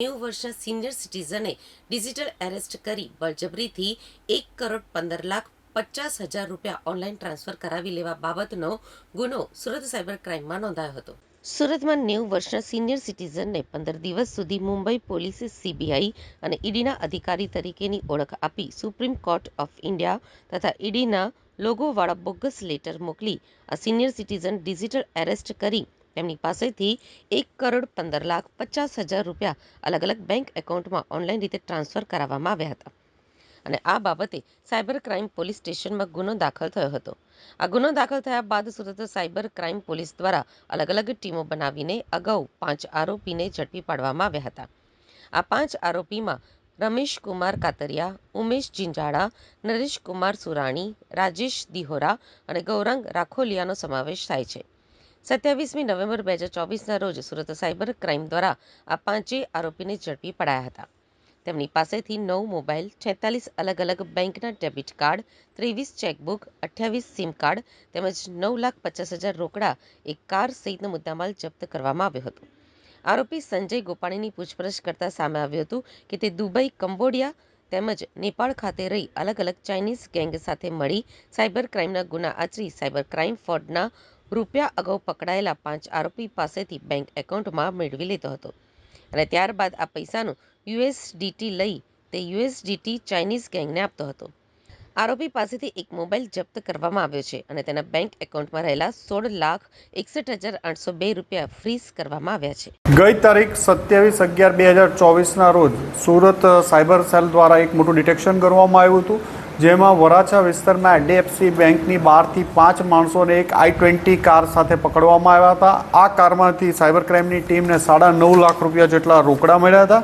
નેવું વર્ષના senior સિટીઝને digital arrest કરી બળજબરીથી એક કરોડ પંદર લાખ પચાસ હજાર રૂપિયા ઓનલાઈન ટ્રાન્સફર કરાવી લેવા બાબતનો ગુનો સુરત સાયબર ક્રાઇમમાં નોંધાયો હતો. સુરતમાં નેવું વર્ષના સિનિયર સિટીઝનને પંદર દિવસ સુધી મુંબઈ પોલીસે સીબીઆઈ અને ઈડીના અધિકારી તરીકેની ઓળખ આપી સુપ્રીમ કોર્ટ ઓફ ઇન્ડિયા તથા ઈડીના લોગોવાળા બોગસ લેટર મોકલી આ સિનિયર સિટીઝન ડિજિટલ એરેસ્ટ કરી તેમની પાસેથી એક કરોડ પંદર લાખ પચાસ હજાર રૂપિયા અલગ અલગ બેંક એકાઉન્ટમાં ઓનલાઈન રીતે ટ્રાન્સફર કરાવવામાં આવ્યા હતા. અને આ બાબતે સાયબર ક્રાઇમ પોલીસ સ્ટેશનમાં ગુનો દાખલ થયો હતો. આ ગુનો દાખલ થયા બાદ સુરત સાયબર ક્રાઇમ પોલીસ દ્વારા અલગ અલગ ટીમો બનાવીને અગાઉ પાંચ આરોપીને ઝડપી પાડવામાં આવ્યા હતા. આ પાંચ આરોપીમાં રમેશ કુમાર કાતરિયા, ઉમેશ જિંજાળા, નરેશ કુમાર સુરાણી, રાજેશ દિહોરા અને ગૌરાંગ રાખોલિયાનો સમાવેશ થાય છે. સત્યાવીસમી નવેમ્બર બે હજાર ચોવીસના રોજ સુરત સાયબર ક્રાઇમ દ્વારા આ પાંચેય આરોપીને ઝડપી પડાયા હતા. તેમની પાસેથી નવ મોબાઈલ છેતાલીસ અલગ અલગ બેંકના ડેબિટ કાર્ડ, ત્રેવીસ ચેકબુક, અઠ્યાવીસ સિમ કાર્ડ તેમજ નવ લાખ પચાસ હજાર રોકડા એક કાર સહિતનો મુદ્દામાલ જપ્ત કરવામાં આવ્યો હતો. આરોપી સંજય ગોપાણીની પૂછપરછ કરતા સામે આવ્યું હતું કે તે દુબઈ, કંબોડિયા તેમજ નેપાળ ખાતે રહી અલગ અલગ ચાઇનીઝ ગેંગ સાથે મળી સાયબર ક્રાઇમના ગુના આચરી સાયબર ક્રાઇમ ફ્રોડના રૂપિયા અગાઉ પકડાયેલા પાંચ આરોપી પાસેથી બેંક એકાઉન્ટમાં મેળવી લીધો હતો. અને ત્યારબાદ આ પૈસાનું યુએસડીટી લઈ તે યુએસડીટી ચાઇનીઝ ગેંગને આપતો હતો. આરોપી પાસેથી એક મોબાઈલ જપ્ત કરવામાં આવ્યો છે અને તેના બેંક એકાઉન્ટમાં રહેલા સોળ લાખ એકસઠ હજાર આઠસો બે રૂપિયા ફ્રીઝ કરવામાં આવ્યા છે. ગઈ તારીખ સત્યાવીસ અગિયાર બે હજાર ચોવીસના રોજ સુરત સાયબર સેલ દ્વારા એક મોટું ડિટેક્શન કરવામાં આવ્યું હતું. જેમાં વરાછા વિસ્તારમાં એચડીએફસી બેંકની બહારથી પાંચ માણસોને એક આઈ ટ્વેન્ટી કાર સાથે પકડવામાં આવ્યા હતા. આ કારમાંથી સાયબર ક્રાઇમની ટીમને સાડા નવ લાખ રૂપિયા જેટલા રોકડા મળ્યા હતા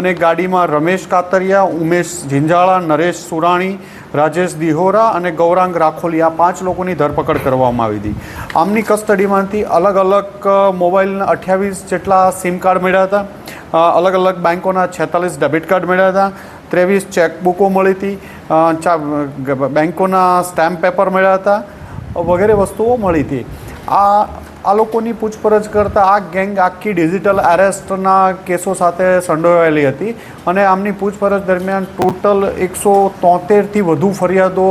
અને ગાડીમાં રમેશ કાતરિયા, ઉમેશ ઝીંઝાળા, નરેશ સુરાણી, રાજેશ દિહોરા અને ગૌરાંગ રાખોલી આ પાંચ લોકોની ધરપકડ કરવામાં આવી હતી. આમની કસ્ટડીમાંથી અલગ અલગ મોબાઈલના અઠ્યાવીસ જેટલા સિમ કાર્ડ મળ્યા હતા. અલગ અલગ બેંકોના છેતાલીસ ડેબિટ કાર્ડ મળ્યા હતા. ત્રેવીસ ચેકબુકો મળી હતી. ચા બેંકોના સ્ટેમ્પ પેપર મળ્યા હતા વગેરે વસ્તુઓ મળી હતી. આ આ લોકોની પૂછપરછ કરતાં આ ગેંગ આખી ડિજિટલ એરેસ્ટના કેસો સાથે સંડોવાયેલી હતી અને આમની પૂછપરછ દરમિયાન ટોટલ એકસો તોતેરથી વધુ ફરિયાદો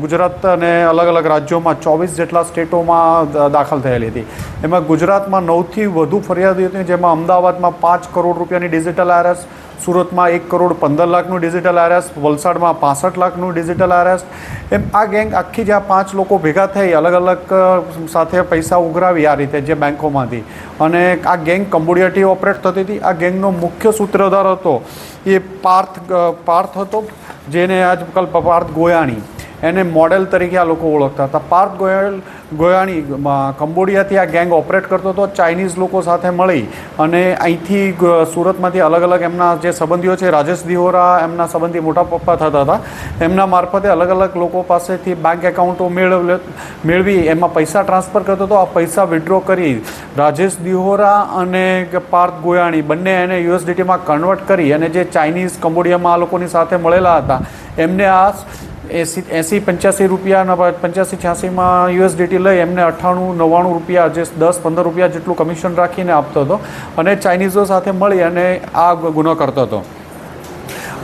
ગુજરાત અને અલગ અલગ રાજ્યોમાં ચોવીસ જેટલા સ્ટેટોમાં દાખલ થયેલી હતી. એમાં ગુજરાતમાં નવથી વધુ ફરિયાદો હતી જેમાં અમદાવાદમાં પાંચ કરોડ રૂપિયાની ડિજિટલ એરેસ્ટ સુરતમાં એક કરોડ પંદર લાખનું ડિજિટલ એરેસ્ટ વલસાડમાં પાસઠ લાખનું ડિજિટલ એરેસ્ટ. એમ આ ગેંગ આખી જે આ પાંચ લોકો ભેગા થઈ અલગ અલગ અ, સાથે પૈસા ઉઘરાવી આ રીતે જે બેન્કોમાંથી અને આ ગેંગ કંબોડિયાથી ઓપરેટ થતી હતી. આ ગેંગનો મુખ્ય સૂત્રધાર હતો એ પાર્થ પાર્થ હતો, જેને આજકાલ પાર્થ ગોયાણી. એને મોડેલ તરીકે આ લોકો ઓળખતા હતા. પાર્થ ગોયલ, ગોયાણી કંબોડિયાથી આ ગેંગ ઓપરેટ કરતો હતો, ચાઇનીઝ લોકો સાથે મળી અને અહીંથી સુરતમાંથી અલગ અલગ એમના જે સંબંધીઓ છે, રાજેશ દિહોરા, એમના સંબંધી મોટા પપ્પા થતા હતા, એમના મારફતે અલગ અલગ લોકો પાસેથી બેંક એકાઉન્ટો મેળવ, મેળવી, એમાં પૈસા ટ્રાન્સફર કરતો હતો, આ પૈસા વિડ્રો કરી રાજેશ દિહોરા અને પાર્થ ગોયાણી બંને એને યુએસડીટીમાં કન્વર્ટ કરી અને જે ચાઇનીઝ, કંબોડિયામાં આ લોકોની સાથે મળેલા હતા, એમને આ એસી, એંસી પંચ્યાસી રૂપિયાના પંચ્યાસી છ્યાસીમાં યુએસડીટી લઈ એમને અઠ્ઠાણું, નવ્વાણું રૂપિયા જે દસ, પંદર રૂપિયા જેટલું કમિશન રાખીને આપતો હતો અને ચાઇનીઝો સાથે મળી અને આ ગુનો કરતો હતો.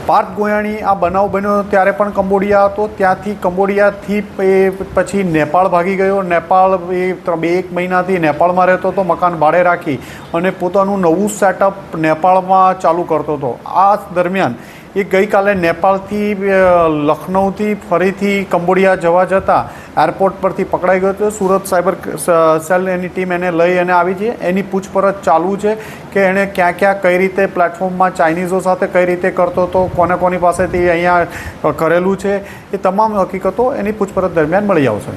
પાર્થ ગોયાણી આ બનાવ બન્યો ત્યારે પણ કંબોડિયા હતો. ત્યાંથી કંબોડિયાથી એ પછી નેપાળ ભાગી ગયો. નેપાળ એ બે, એક મહિનાથી નેપાળમાં રહેતો હતો, મકાન ભાડે રાખી અને પોતાનું નવું સેટઅપ નેપાળમાં ચાલુ કરતો હતો. આ દરમિયાન એ ગઈકાલે નેપાળથી લખનૌથી, ફરીથી કંબોડિયા જવા જતાં એરપોર્ટ પરથી પકડાઈ ગયો હતો. સુરત સાયબર સેલ એની ટીમ એને લઈ અને આવી છે. એની પૂછપરછ ચાલુ છે કે એણે ક્યાં ક્યાં, કઈ રીતે પ્લેટફોર્મમાં ચાઇનીઝો સાથે કઈ રીતે કરતો હતો, કોને કોની પાસેથી અહીંયા કરેલું છે, એ તમામ હકીકતો એની પૂછપરછ દરમિયાન મળી આવશે.